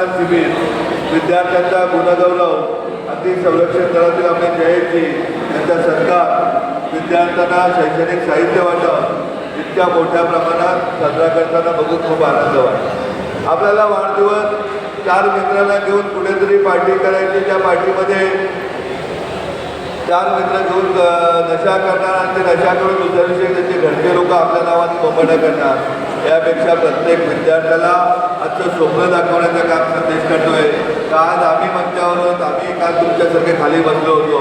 रक्तदान शिबिर विद्यार्थ्यांचा गुणगौरव अति संरक्षण दलातील आपले जयंती यांचा सत्कार विद्यार्थ्यांना शैक्षणिक साहित्य वाटप इतक्या मोठ्या प्रमाणात साजरा करताना बघून खूप आनंद वाटतो. आपल्याला वाढदिवस चार मित्रांना घेऊन कुठेतरी पार्टी करायची त्या पार्टीमध्ये चार मित्र घेऊन नशा करणार आणि ते नशा करून दुसऱ्या दिवशी त्याचे घरचे लोक आपल्या नावाने बोंबाटा करणार. यापेक्षा प्रत्येक विद्यार्थ्याला आजचं स्वप्न दाखवण्याचं काम संदेश करतोय. का आज आम्ही मंचावर आम्ही काल तुमच्यासारखे खाली बसलो होतो?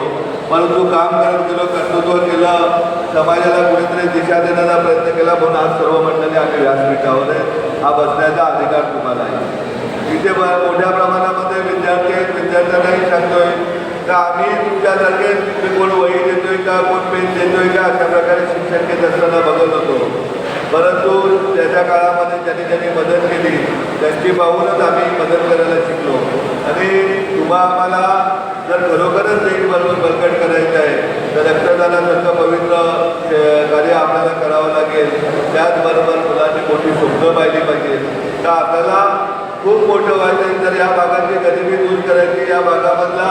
परंतु काम करत गेलो कर्तृत्व केलं. समाजाला कुठेतरी दिशा देण्याचा प्रयत्न केला. म्हणून आज सर्व मंडळी आम्ही व्यासपीठावर आहे हा बसण्याचा अधिकार तुम्हाला आहे. इथे मोठ्या प्रमाणामध्ये विद्यार्थी आहेत. विद्यार्थ्यांनाही सांगतोय. का आम्ही तुमच्यासारखे कोण वही देतोय का? कोण पेन देतोय का? अशा प्रकारे शिक्षण घेत असताना बघत होतो परंतु त्याच्या त्यांनी मदत केली. त्यांची पाहूनच आम्ही मदत करायला शिकलो. आणि तुम्हा आम्हाला जर खरोखरच देश बरोबर बळकट करायचं आहे तर रक्तदानासारखं पवित्र कार्य आपल्याला करावं लागेल. त्याचबरोबर मुलांनी मोठी स्वप्न पाहिली पाहिजे. तर आपल्याला खूप मोठं व्हायचं आहे. तर या भागाची गरिबी दूर करायची या भागामधला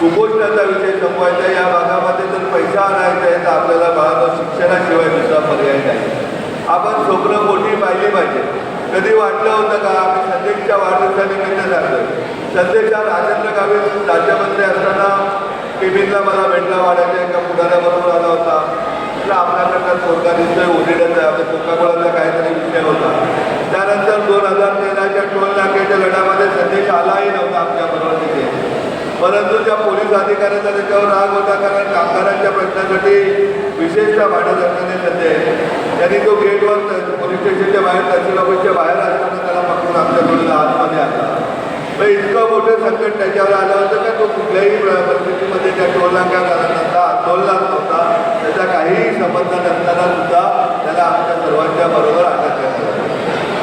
कुपोषणाचा विषय संपवायचा आहे. या भागामध्ये जर पैसा आणायचा आहे तर आपल्याला बाळाला शिक्षणाशिवाय दुसरा पर्याय नाही. आपण स्वप्न मोठी पाहिली पाहिजे. कधी वाटलं होतं का? आम्ही संदेशच्या वाढदिवसानिमित्त सांगतोय झालं. हा राजेंद्र गावित राज्यमंत्री असताना टिफिनला मला भेटला वाढायच्या एका पुढाऱ्याबरोबर आला होता. म्हटलं आपल्याकडनं पोरगा दिसतोय? ओरिडच आहे. आपल्या कोकाकोळाचा काहीतरी विषय होता. त्यानंतर दोन हजार तेराच्या टोल नाक्याच्या लढ्यामध्ये संदेश आलाही नव्हता परंतु त्या पोलीस अधिकाऱ्याचा त्याच्यावर राग होता कारण कामगारांच्या प्रश्नासाठी विशेषतः भाडं असणारे संदेश त्यांनी तो गेटवर पोलीस स्टेशनच्या बाहेर तहसील ऑफिसच्या बाहेर असताना त्याला पकडून आमच्या आतमध्ये आणला. तर इतकं मोठं संकट त्याच्यावर आलं होतं का तो कुठल्याही परिस्थितीमध्ये त्या टोलनाकारांचा नाक्यात नव्हता आंदोलनात नव्हता त्याचा काहीही संबंध नसताना सुद्धा त्याला आमच्या सर्वांच्या बरोबर अटक करतो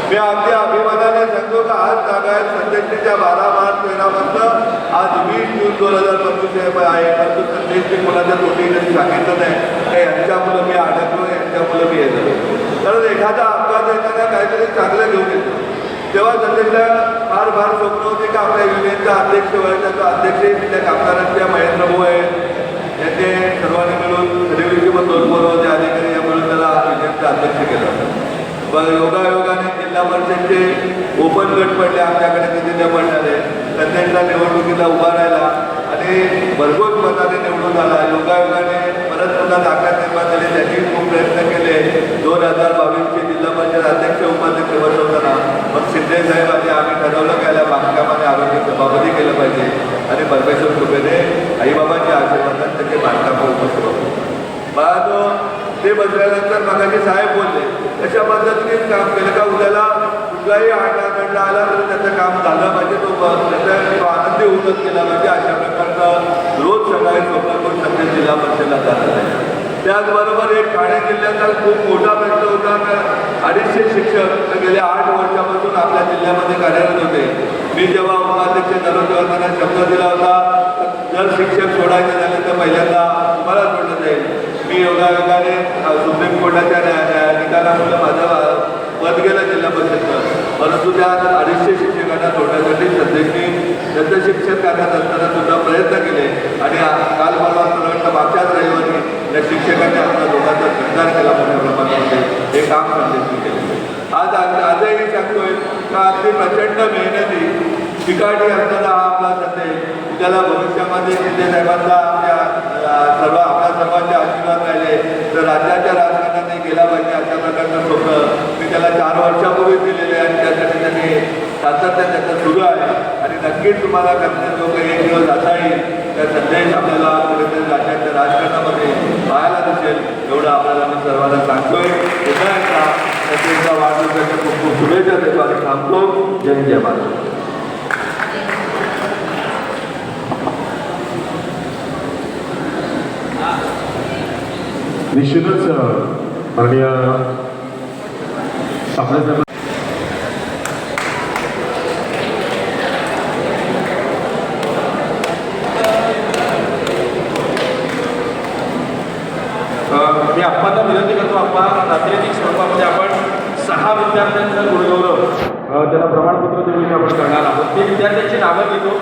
मी आमच्या विभागाने सांगतो का आज जागा आहे संदेशच्या बारा मार्च तेरापासून आज वीस जून दोन हजार पंचवीस आहे. परंतु संदेशची कोणाच्या तोटी कधी सांगितलं नाही. का यांच्या मुलं मी अडकलो यांच्या मुलं मी येतो कारण एखादा अपघात येताना काहीतरी चांगलं घेऊन येतो तेव्हा संदेशला फार फार स्वप्न होते की आपल्या युनियनचा अध्यक्ष व्हायचा तो अध्यक्ष तिथल्या कामगारांच्या महेंद्र भाऊ आहेत. त्यांचे सर्वांनी मिळून सर्व्हिसचे पण दोन पोरं होते. अधिकारी या मिळून त्याला युनियनचा अध्यक्ष केला. पण योगायोगाने जिल्हा परिषदचे ओपन गट पडले आमच्याकडे तिथे जिल्हा पडणारे त्यांना निवडणुकीला उभा राहिला. आणि भरघोस मताने निवडून आला. योगायोगाने परत पुन्हा ताकद निर्माण झाली. त्याची खूप प्रयत्न केले. दोन हजार बावीसचे जिल्हा परिषद अध्यक्ष उपाध्यक्ष बसवताना मग शिंदे साहेबांनी आम्ही ठरवलं गेल्या बांधकामाने आरोग्य सभापती केलं पाहिजे. आणि परमेश्वर कृपेने आईबाबांच्या आशीर्वादात त्याचे बांधकाम उपस्थित तो ते बसल्यानंतर मगाशी साहेब बोलले अशा पद्धतीने काम केलं का उद्याला कुठलाही आटाकडला आला तर त्याचं काम झालं पाहिजे. तो ब- त्याचा तो आनंदी उदत केला पाहिजे. अशा प्रकारचं रोज सकाळी स्वप्न करून संदेश जिल्हा परिषदेला जात आहे. त्याचबरोबर एक ठाणे जिल्ह्याचा खूप मोठा प्रश्न होता. का अडीचशे शिक्षक गेल्या आठ वर्षापासून आपल्या जिल्ह्यामध्ये कार्यरत होते. मी जेव्हा उपाध्यक्ष झालो तेव्हा त्यांना शब्द दिला होता जर शिक्षक सोडायचे झाले तर पहिल्यांदा तुम्हाला सोडलं जाईल. मी एवढ्या अ, सुप्रीम कोर्टाच्या निकालामुळे माझा पद गेलं जिल्हा परिषदचं परंतु त्या अडीचशे शिक्षकांना सोडण्यासाठी सध्याची त्यांचं शिक्षक करण्यात असताना सुद्धा प्रयत्न केले. आणि काल मला वाटतं मागच्याच रविवारी त्या शिक्षकांनी आपल्या दोघांचा निर्धार केला मोठ्या प्रमाणामध्ये. हे काम संदेशनी केले आज आजही सांगतोय का अगदी प्रचंड मेहनती चिकाटी असताना हा आपला आपल्याला भविष्यामध्ये शिंदे साहेबांचा आपल्या सर्व आपल्या सर्वांचे आशीर्वाद राहिले तर राज्याच्या राजकारणात गेला पाहिजे अशा प्रकारचं स्वप्न मी त्याला चार वर्षापूर्वी दिलेले आणि त्यासाठी त्यांनी सातत्य त्याचं सुरू आहे. आणि नक्कीच तुम्हाला करण्याजोगं एक दिवस असा येईल त्या संदेश आपल्याला कुठेतरी राज्याच्या राजकारणामध्ये पाहायला दिसेल. एवढं आपल्याला मी सर्वांना सांगतोय. पुन्हा एकदा वाढदिवसाच्या खूप खूप शुभेच्छा देतो आणि थांबतो. जय जय महाराज निश्चितच माननीय आपल्या सर्व मी आप्पांना विनंती करतो आप्पा प्रातिनिधिक स्वरूपामध्ये आपण सहा विद्यार्थ्यांचा गुणगौरव त्याला प्रमाणपत्र देऊन आपण करणार आहोत. ते विद्यार्थ्यांची नावं घेतो.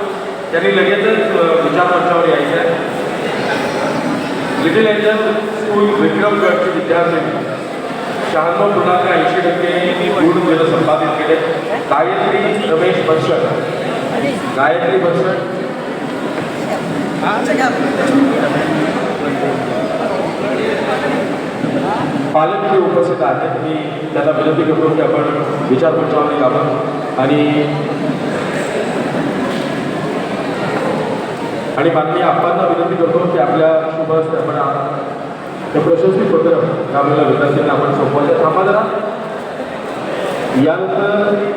त्यांनी लगेचच विचार विचारमंचावर यायचं आहे लिटिल एंजल स्कूल विक्रमगडची विद्यार्थिनी शहाण्णव पूर्णांक ऐंशी टक्के गुण गुण संपादित केले. गायत्री रमेश बर्षण गायत्री बर्षण पालक जे उपस्थित आहेत मी त्यांना विनंती करतो की आपण विचारमंचावर यावं आणि आणि माननीय आप्पांना विनंती करतो की आपल्या शुभ हस्ते आपण आ- हे प्रशस्ती पत्र आपल्याला विद्यार्थ्यांना आपण सोपवायचं. थांबा जरा. यानंतर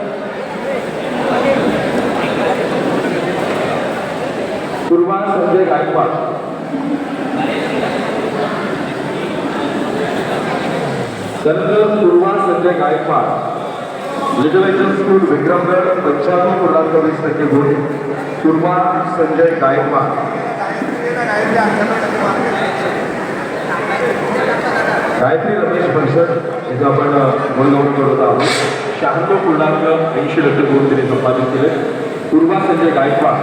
पूर्वा संजय गायकवाड. संत पूर्वा संजय गायकवाड. लिटरेचर स्कूल विक्रमगड पंच्याण्णव पूर्णांक वीस टक्के गुण सुरमा संजय गायकवाड. गायत्री रमेश परिषद इथं आपण गुणगाऊन करत आहोत. शहाण्णव पूर्णांक ऐंशी टक्के गुण तिने संपादित केले. पूर्वा संजय गायकवाड.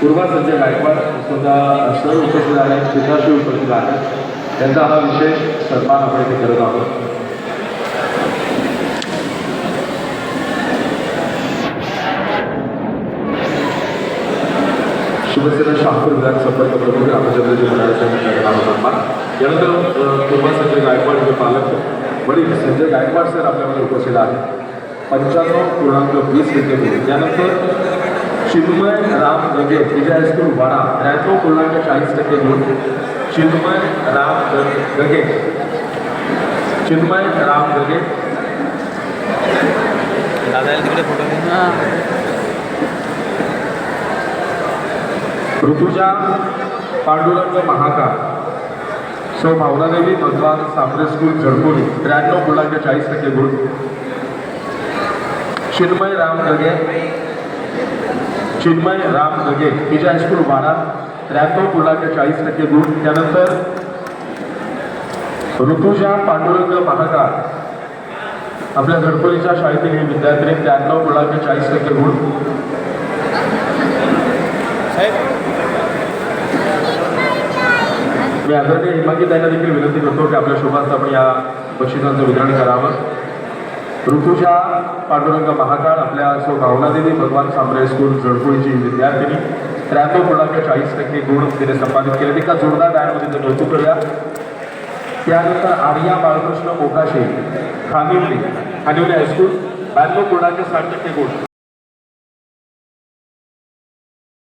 पूर्वा संजय गायकवाड सुद्धा सर उपस्थित आहेत सिद्धार्थी उपस्थित आहेत. त्यांचा हा विशेष सन्मान आपण इथे करत आहोत. शिवसेना शहापूर विधान संपर्क प्रमुख रामचंद्रजी यांचा सन्मान यानंतर पूर्वा संजय गायकवाड हे पालक वडील संजय गायकवाड सर आपल्यामध्ये उपस्थित आहेत. पंच्याण्णव पूर्णांक वीस टक्के गुण यानंतर चिन्मय राम गगे विजय हायस्कूल वाडा त्र्याण्णव पूर्णांक चाळीस टक्के गुण चिन्मय राम ग- गगे. चिन्मय राम गगे. ऋतुजा पांडुरंग महाकाळ सौ भावनादेवी भगवान सामरे स्कूल झडकोली त्र्याण्णव पूर्णांक चाळीस टक्के गुण. चिन्मय राम दगे चिन्मय राम दगे हिच्या हायस्कूल वाडा त्र्याण्णव पूर्णांक चाळीस टक्के गुण. त्यानंतर ऋतुजा पांडुरंग महाकाळ आपल्या झडकोलीच्या शाळेतील ही विद्यार्थी त्र्याण्णव पूर्णांक चाळीस टक्के गुण. मी आदरणीय हिमागी त्यांना देखील विनंती करतो की आपल्या शुभार्थ आपण या बक्षिसांचं वितरण करावं. ऋतुजा पांडुरंग महाकाळ आपल्या सो भावनादेवी भगवान सांबरे स्कूल जळपुळीची विद्यार्थिनी. त्र्याण्णव पूर्णांक चाळीस टक्के गुण तिने संपादित केले. एका जोरदार बँडमध्ये ते कौतुक करूया त्यानंतर आर्या बाळकृष्ण मोकाशे खानिवली खानिवली हायस्कूल ब्याण्णव पूर्णांक साठ टक्के गुण.